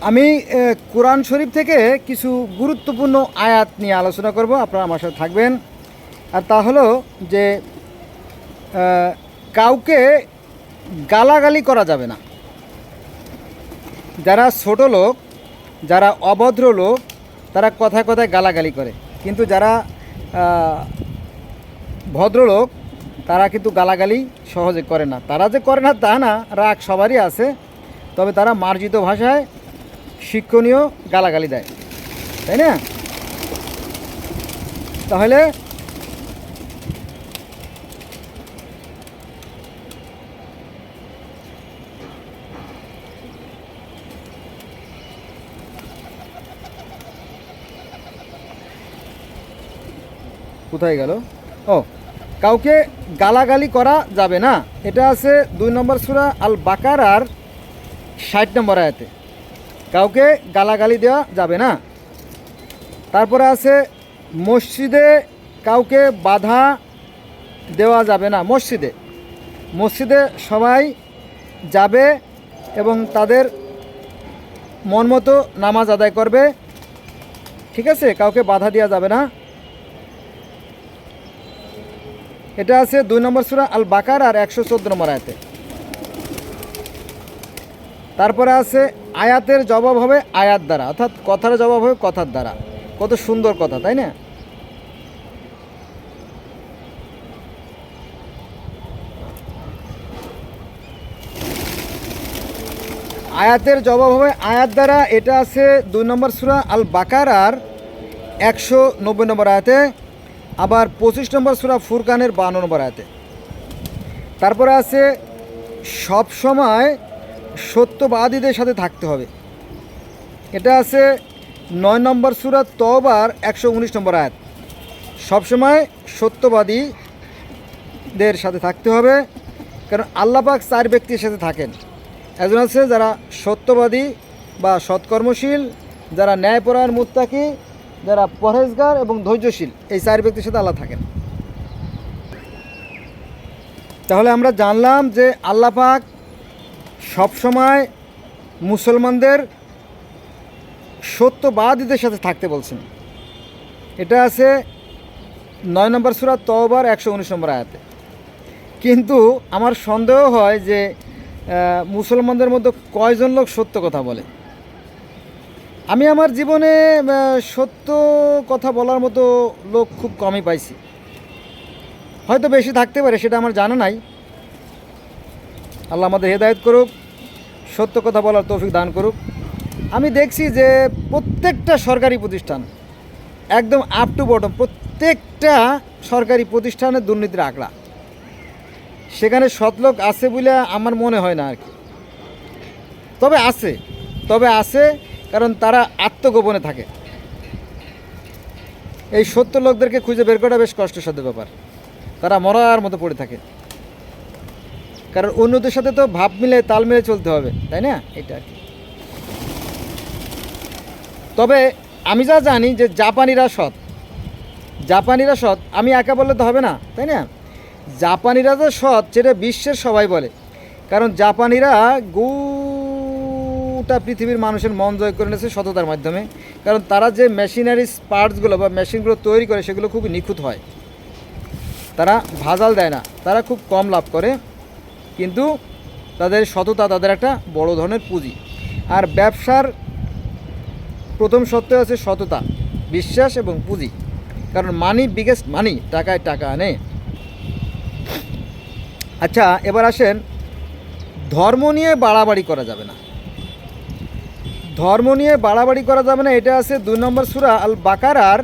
আমি কোরআন শরীফ থেকে কিছু গুরুত্বপূর্ণ আয়াত নিয়ে আলোচনা করব, আপনারা আমার সাথে থাকবেন। আর তা হলো যে কাউকে গালাগালি করা যাবে না। যারা ছোট লোক, যারা অভদ্র লোক, তারা কথায় কথায় গালাগালি করে। কিন্তু যারা ভদ্রলোক তারা কিন্তু গালাগালি সহজে করে না। তারা যে করে না, তা না, রাগ সবারই আছে। তবে তারা মার্জিত ভাষায় শিক্ষণীয় গালাগালি দেয়, তাই না? তাহলে কোথায় গেল? ও, কাউকে গালাগালি করা যাবে না। এটা আছে দুই নম্বর সুরা আল বাকার আর ষাট নম্বর আয়াতে। কাউকে গালাগালি দেওয়া যাবে না। তারপরে আছে, মসজিদে কাউকে বাধা দেওয়া যাবে না, মসজিদে। মসজিদে সবাই যাবে এবং তাদের মন মতো নামাজ আদায় করবে। ঠিক আছে? কাউকে বাধা দেওয়া যাবে না। এটা আছে দুই নম্বর সুরা আল বাকার আর একশো চোদ্দ নম্বর আয়াতে। তারপরে আছে আয়াতের জবাব হবে আয়াত দ্বারা, অর্থাৎ কথার জবাব হবে কথার দ্বারা। কত সুন্দর কথা, তাই না? আয়াতের জবাব হবে আয়াত দ্বারা, এটা আছে দুই নম্বর সুরা আল বাকার আর একশো নব্বই নম্বর আয়াতে, আবার পঁচিশ নম্বর সুরা ফুরকানের বান্ন নম্বর আয়াতে। তারপরে আছে, সব সময় সত্যবাদীদের সাথে থাকতে হবে। এটা আছে নয় নম্বর সুরা তবার একশো উনিশ নম্বর আয়াত। সবসময় সত্যবাদীদের সাথে থাকতে হবে, কারণ আল্লাপাক চার ব্যক্তির সাথে থাকেন। একজন আছে যারা সত্যবাদী বা সৎকর্মশীল, যারা ন্যায়পরায়ণ মুত্তাকি, যারা পরহেজগার এবং ধৈর্যশীল, এই চার ব্যক্তির সাথে আল্লাহ থাকেন। তাহলে আমরা জানলাম যে আল্লাহ পাক সবসময় মুসলমানদের সত্যবাদীদের সাথে থাকতে বলছেন। এটা আছে নয় নম্বর সুরা তওবার, একশো উনিশ নম্বর আয়াতে। কিন্তু আমার সন্দেহ হয় যে মুসলমানদের মধ্যে কয়জন লোক সত্য কথা বলে? আমি আমার জীবনে সত্য কথা বলার মতো লোক খুব কমই পাইছি। হয়তো বেশি থাকতে পারে, সেটা আমার জানা নাই। আল্লাহ আমাদের হেদায়ত করুক, সত্য কথা বলার তৌফিক দান করুক। আমি দেখছি যে প্রত্যেকটা সরকারি প্রতিষ্ঠান, একদম আপ টু বটম প্রত্যেকটা সরকারি প্রতিষ্ঠানের দুর্নীতির আঁকড়া। সেখানে সৎলোক আছে বলে আমার মনে হয় না আর কি। তবে আছে তবে আছে কারণ তারা আত্মগোপনে থাকে। এই সত্য লোকদেরকে খুঁজে বের করা বেশ কষ্টসাধ্য ব্যাপার। তারা মরার মতো পড়ে থাকে। কারণ অন্যদের সাথে তো ভাব মিলে, তাল মিলে চলতে হবে, তাই না? এটা আর কি। তবে আমি যা জানি যে জাপানিরা সৎ। জাপানিরা সৎ, আমি একা বললে তো হবে না, তাই না? জাপানিরা যে সৎ, সেটা বিশ্বের সবাই বলে। কারণ জাপানিরা গোটা পৃথিবীর মানুষের মন জয় করে নিয়েছে সততার মাধ্যমে। কারণ তারা যে মেশিনারি পার্টসগুলো বা মেশিনগুলো তৈরি করে, সেগুলো খুব নিখুঁত হয়। তারা ভাজাল দেয় না, তারা খুব কম লাভ করে। কিন্তু তাদের সততা তাদের একটা বড় ধরনের পুঁজি। আর ব্যবসার প্রথম সত্য আছে সততা, বিশ্বাস এবং পুঁজি। কারণ মানি বিগেস্ট মানি টাকায় টাকা আনে। আচ্ছা এবার আসেন, ধর্ম নিয়ে বাড়াবাড়ি করা যাবে না। ধর্ম নিয়ে বাড়াবাড়ি করা যাবে না, এটা আছে দুই নম্বর সুরা আল বাকারার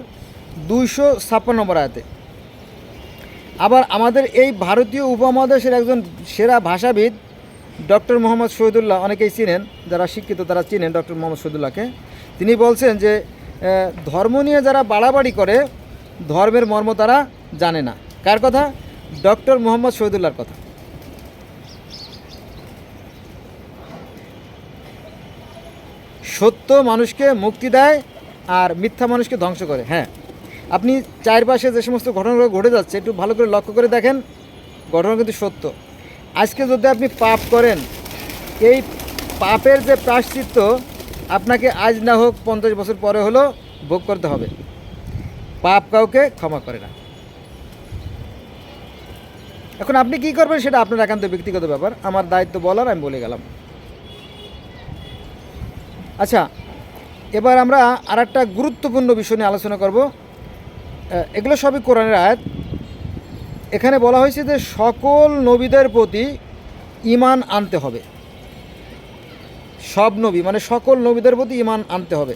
দুইশো ছাপ্পান্ন নম্বর আয়াতে। আবার আমাদের এই ভারতীয় উপমহাদেশের একজন সেরা ভাষাবিদ, ডক্টর মোহাম্মদ শহীদুল্লাহ, অনেকেই চিনেন, যারা শিক্ষিত তারা চিনেন ডক্টর মোহাম্মদ শহীদুল্লাহকে। তিনি বলছেন যে ধর্ম নিয়ে যারা বাড়াবাড়ি করে, ধর্মের মর্ম তারা জানে না। কার কথা? ডক্টর মোহাম্মদ শহীদুল্লাহর কথা। সত্য মানুষকে মুক্তি দেয় আর মিথ্যা মানুষকে ধ্বংস করে। হ্যাঁ। আপনি চারপাশে যে সমস্ত ঘটনাগুলো ঘটে যাচ্ছে, একটু ভালো করে লক্ষ্য করে দেখেন, ঘটনা কিন্তু সত্য। আজকে যদি আপনি পাপ করেন, এই পাপের যে প্রাশ্চিত্য আপনাকে আজ না হোক পঞ্চাশ বছর পরে হলেও ভোগ করতে হবে। পাপ কাউকে ক্ষমা করে না। এখন আপনি কি করবেন সেটা আপনার একান্ত ব্যক্তিগত ব্যাপার। আমার দায়িত্ব বলার, আমি বলে গেলাম। আচ্ছা এবার আমরা আর একটা গুরুত্বপূর্ণ বিষয় নিয়ে আলোচনা করব। এগুলো সবই কোরআনের আয়াত। এখানে বলা হয়েছে যে সকল নবীদের প্রতি ইমান আনতে হবে। সব নবী মানে সকল নবীদের প্রতি ইমান আনতে হবে।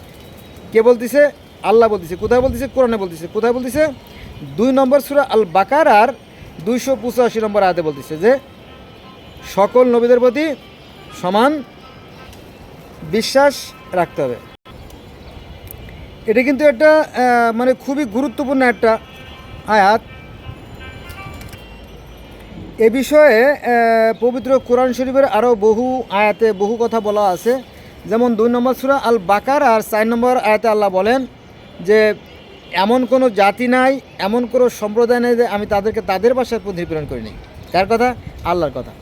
কে বলতেছে? আল্লাহ বলতেছে। কোথায় বলতেছে? কোরআনে বলতেছে। কোথায় বলতেছে? দুই নম্বর সুরা আল বাকার আর দুইশো পঁচাশি নম্বর আয়াতে বলতেছে যে, সকল নবীদের প্রতি সমান বিশ্বাস রাখতে হবে। এটা কিন্তু একটা মানে খুবই গুরুত্বপূর্ণ একটা আয়াত। এ বিষয়ে পবিত্র কোরআন শরীফের আরও বহু আয়াতে বহু কথা বলা আছে। যেমন দুই নম্বর সুরা আল বাকার আর চার নম্বর আয়াতে আল্লাহ বলেন যে, এমন কোনো জাতি নাই, এমন কোনো সম্প্রদায় নেই যে আমি তাদেরকে তাদের ভাষায় প্রতিফলন করিনি। কার কথা? আল্লাহর কথা।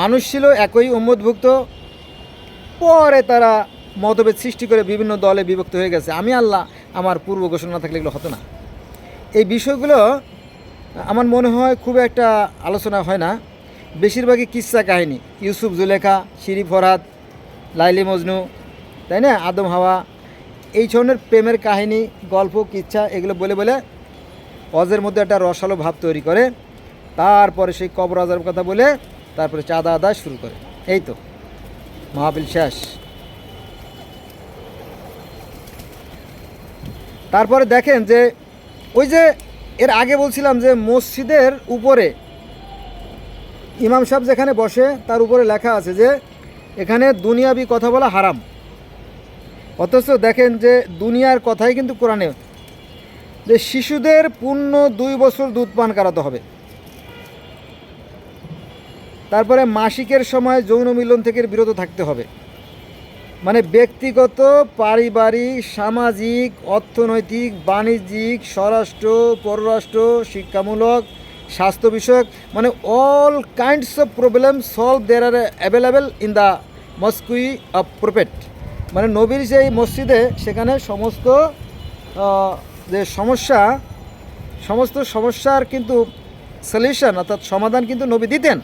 মানুষ ছিল একই উম্মতভুক্ত। পরে তারা মতভেদ সৃষ্টি করে বিভিন্ন দলে বিভক্ত হয়ে গেছে। আমি আল্লাহ আমার পূর্ব ঘোষণা থাকলে এগুলো হতো না। এই বিষয়গুলো আমার মনে হয় খুব একটা আলোচনা হয় না। বেশিরভাগই কিস্সা কাহিনী। ইউসুফ, জুলেখা শিরি ফরহাদ লাইলি মজনু, তাই না? আদম, হাওয়া। এই ধরনের প্রেমের কাহিনী, গল্প কিচ্ছা এগুলো বলে বলে অজের মধ্যে একটা রসালো ভাব তৈরি করে। তারপরে সেই কবর আজার কথা বলে তারপরে চাঁদা আদায় শুরু করে। এই তো, মাহফিল শেষ। তারপরে দেখেন যে ওই যে এর আগে বলছিলাম যে মসজিদের উপরে ইমাম সাহেব যেখানে বসে, তার উপরে লেখা আছে যে এখানে দুনিয়াবি কথা বলা হারাম। অথচ দেখেন যে দুনিয়ার কথাই কিন্তু কোরআনে যে শিশুদের পূর্ণ দুই বছর দুধ পান করাতে হবে। তারপরে মাসিকের সময় যৌন মিলন থেকে বিরত থাকতে হবে। মানে ব্যক্তিগত, পারিবারিক, সামাজিক, অর্থনৈতিক, বাণিজ্যিক, স্বরাষ্ট্র, পররাষ্ট্র, শিক্ষামূলক, স্বাস্থ্য বিষয়ক মানে all kinds of problem solve there are available in the mosque of prophet মানে নবীর যেই মসজিদে, সেখানে সমস্ত যে সমস্যা, সমস্ত সমস্যার কিন্তু সলিউশন অর্থাৎ সমাধান কিন্তু নবী দিতেন।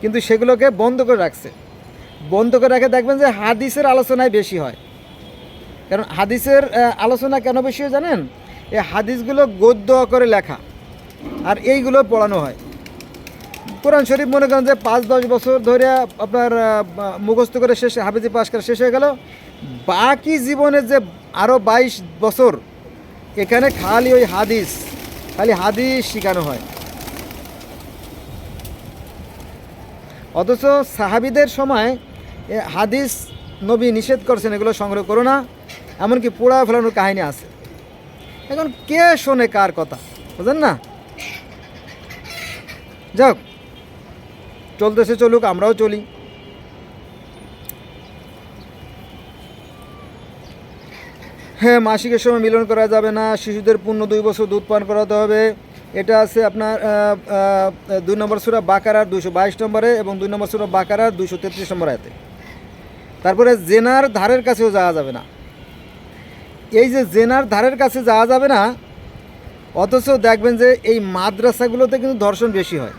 কিন্তু সেগুলোকে বন্ধ করে রাখছে। বন্ধ করে রাখে দেখবেন যে হাদিসের আলোচনায় বেশি হয়। কারণ হাদিসের আলোচনা কেন বেশি হয় জানেন? এই হাদিসগুলো গদ্য করে লেখা, আর এইগুলো পড়ানো হয়। কোরআন শরীফ মনে করেন যে পাঁচ, দশ বছর ধরে আপনার মুখস্থ করে শেষ, হাফিজি পাশ করে শেষ হয়ে গেল। বাকি জীবনের যে আরও বাইশ বছর, এখানে খালি ওই হাদিস, খালি হাদিস শেখানো হয়। অথচ সাহাবিদের সময় হাদিস নবী নিষেধ করছেন, এগুলো সংগ্রহ করো না। এমনকি পোড়া ফেলানোর কাহিনী আছে। এখন কে শোনে কার কথা? বুঝলেন না? যাক, চলতেছে চলুক, আমরাও চলি। হ্যাঁ মাসিকের সময় মিলন করা যাবে না, শিশুদের পূর্ণ দুই বছর দুধ পান করাতে হবে। এটা আছে আপনার দুই নম্বর সুরা বাকারার দুশো বাইশ নম্বরে এবং দুই নম্বর সুরা বাকারার দুশো তেত্রিশ নম্বর আয়তে। তারপরে জেনার ধারের কাছেও যাওয়া যাবে না। এই যে জেনার ধারের কাছে যাওয়া যাবে না, অথচ দেখবেন যে এই মাদ্রাসাগুলোতে কিন্তু ধর্ষণ বেশি হয়।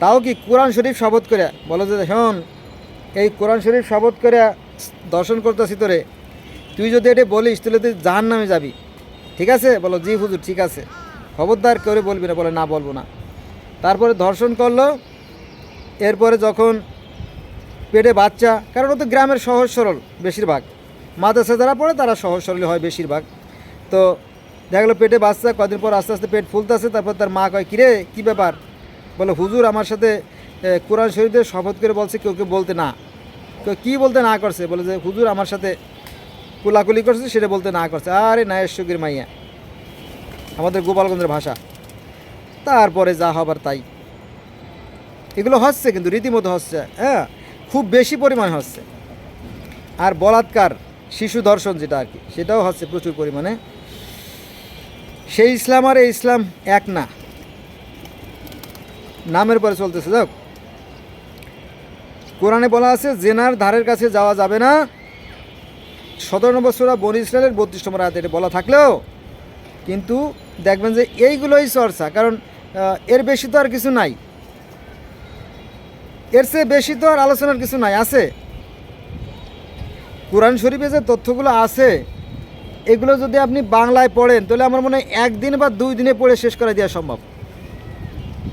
তাও কি কোরআন শরীফ শপথ করে? বলো যে শোন এই কোরআন শরীফ শপথ করে দর্শন করতেছি তোরে। তুই যদি এটা বলিস, তাহলে তুই জাহান নামে যাবি। ঠিক আছে? বলো, জি হুজুর, ঠিক আছে। খবরদার করে বলবি না, বলে না বলব না। তারপরে ধর্ষণ করল। এরপরে যখন পেটে বাচ্চা, কারণ ও তো গ্রামের সহজ সরল বেশিরভাগ। মাদ্রাসা যারা পড়ে, তারা সহজ সরল হয় বেশিরভাগ। তো দেখা গেলো পেটে বাচ্চা, কদিন পর আস্তে আস্তে পেট ফুলতেছে, তারপর তার মা কয়, কিরে, কী ব্যাপার? বলে, হুজুর, আমার সাথে কোরআন শরীফের শপথ করে বলছে, কেউ কেউ বলতে না। কেউ কী বলতে না করছে? বলে যে, হুজুর, আমার সাথে কুলাকুলি করছে, সেটা বলতে না করছে। আরে নায়েশ্বরীর মাইয়া, আমাদের গোপালগঞ্জের ভাষা। তারপরে যা হবার তাই। এগুলো হচ্ছে কিন্তু, রীতিমতো হচ্ছে হ্যাঁ? খুব বেশি পরিমাণ হচ্ছে। আর বলাৎকার শিশু ধর্ষণ যেটা আর কি, সেটাও হচ্ছে প্রচুর পরিমাণে। সেই ইসলাম আর এই ইসলাম এক না। নামের পরে চলতেছে, যাক। কোরআনে বলা আছে, জেনার ধারের কাছে যাওয়া যাবে না। সতেরো নম্বর সুরা বনি ইসরায়েলের বত্রিশ নম্বর এটা বলা থাকলেও, কিন্তু দেখবেন যে এইগুলোই চর্চা, কারণ এর বেশি তো আর কিছু নাই। এর চেয়ে বেশি তো আর আলোচনার কিছু নাই, আছে। কোরআন শরীফে যে তথ্যগুলো আছে, এগুলো যদি আপনি বাংলায় পড়েন, তাহলে আমার মনে হয় একদিন বা দুই দিনে পড়ে শেষ করে দেওয়া সম্ভব।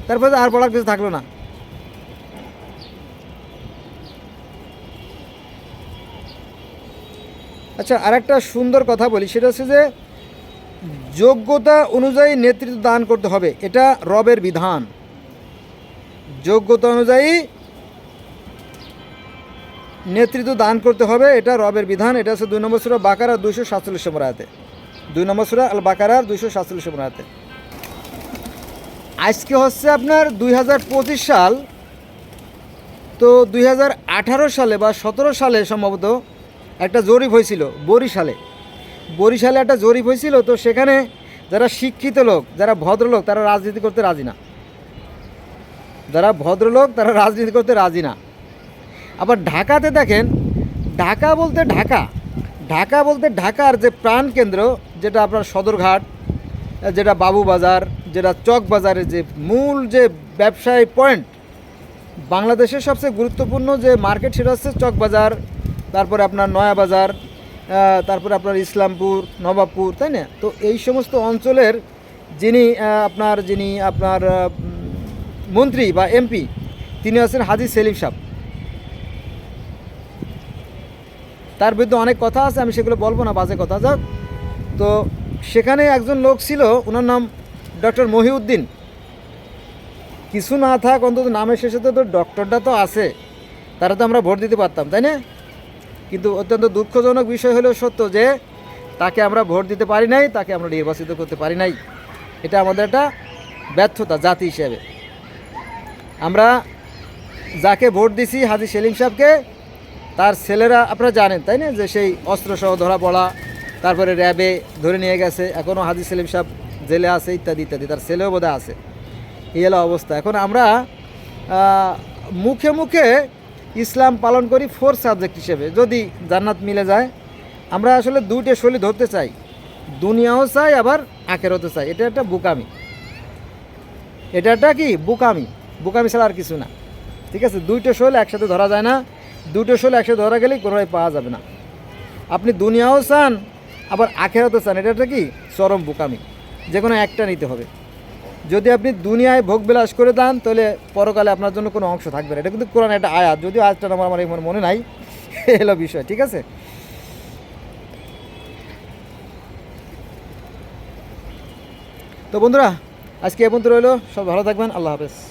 তারপরে আর পড়ার কিছু থাকল না। আচ্ছা আরেকটা সুন্দর কথা বলি, সেটা হচ্ছে যে যোগ্যতা অনুযায়ী নেতৃত্ব দান করতে হবে, এটা রবের বিধান। যোগ্যতা অনুযায়ী নেতৃত্ব দান করতে হবে, এটা রবের বিধান, এটা হচ্ছে দুই নম্বর সুরা বাকারা দুইশো সাতচল্লিশ নম্বর দুই নম্বর সুরা আল বাকারার দুইশো সাতচল্লিশ নম্বর আজকে হচ্ছে আপনার দুই হাজার পঁচিশ সাল, তো দুই হাজার আঠারো সালে বা সতেরো সালে সম্ভবত একটা জরিপ হয়েছিল, বরিশালে। বরিশালে একটা জরিপ হয়েছিল, তো সেখানে যারা শিক্ষিত লোক, যারা ভদ্রলোক, তারা রাজনীতি করতে রাজি না। যারা ভদ্রলোক, তারা রাজনীতি করতে রাজি না। আবার ঢাকাতে দেখেন, ঢাকা বলতে ঢাকা। ঢাকা বলতে ঢাকার যে প্রাণকেন্দ্র যেটা আপনার সদরঘাট, যেটা বাবুবাজার, যেটা চক বাজারের যে মূল যে ব্যবসায়ী পয়েন্ট বাংলাদেশের সবচেয়ে গুরুত্বপূর্ণ যে মার্কেট সেটা হচ্ছে চক বাজার, তারপরে আপনার নয়া বাজার তারপরে আপনার ইসলামপুর, নবাবপুর, তাই না? তো এই সমস্ত অঞ্চলের যিনি আপনার যিনি আপনার মন্ত্রী বা এমপি, তিনি আছেন হাজি সেলিম সাহেব। তার বিরুদ্ধে অনেক কথা আছে, আমি সেগুলো বলব না, বাজে কথা। যাক, তো সেখানে একজন লোক ছিল, ওনার নাম ডক্টর মহিউদ্দিন। কিছু না থাক, অন্তত নামের শেষে তো তো ডক্টরটা তো আছে, তারা তো আমরা ভোট দিতে পারতাম, তাই না? কিন্তু অত্যন্ত দুঃখজনক বিষয় হলো সত্য যে, তাকে আমরা ভোট দিতে পারি নাই, তাকে আমরা নির্বাচিত করতে পারি নাই। এটা আমাদের একটা ব্যর্থতা, জাতি হিসেবে। আমরা যাকে ভোট দিছি, হাজি সেলিম সাহেবকে তার ছেলেরা আপনারা জানেন, তাই না? যে সেই অস্ত্রসহ ধরা পড়া, তারপরে র্যাবে ধরে নিয়ে গেছে এখনও হাজি সেলিম সাহেব জেলে আছে, ইত্যাদি ইত্যাদি। তার ছেলেও বোধহয় আছে। এই হলো অবস্থা। এখন আমরা মুখে মুখে ইসলাম পালন করি ফোর সাবজেক্ট হিসেবে। যদি জান্নাত মিলে যায়, আমরা আসলে দুইটা শৈলী ধরতে চাই। দুনিয়াও চাই, আবার আখেরতে চাই। এটা একটা বুকামি। এটা একটা কি? বুকামি। বুকামি ছাড়া আর কিছু না। ঠিক আছে? দুইটা শৈল একসাথে ধরা যায় না। দুটো শৈল একসাথে ধরা গেলেই কোনোটাই পাওয়া যাবে না। আপনি দুনিয়াও চান, আবার আখেরাতে চান। এটা কি? চরম বুকামি। যে কোনো একটা নিতে হবে। যদি আপনি দুনিয়ায় ভোগ বিলাস করে দেন, তাহলে পরকালে আপনার জন্য কোনো অংশ থাকবে না। এটা কিন্তু কোরআন একটা আয়াত। যদিও আয়াতটা আমার আমার মনে নাই, এলো বিষয়, ঠিক আছে? তো বন্ধুরা, আজকে এ পর্যন্ত রইল। সব ভালো থাকবেন। আল্লাহ হাফেজ।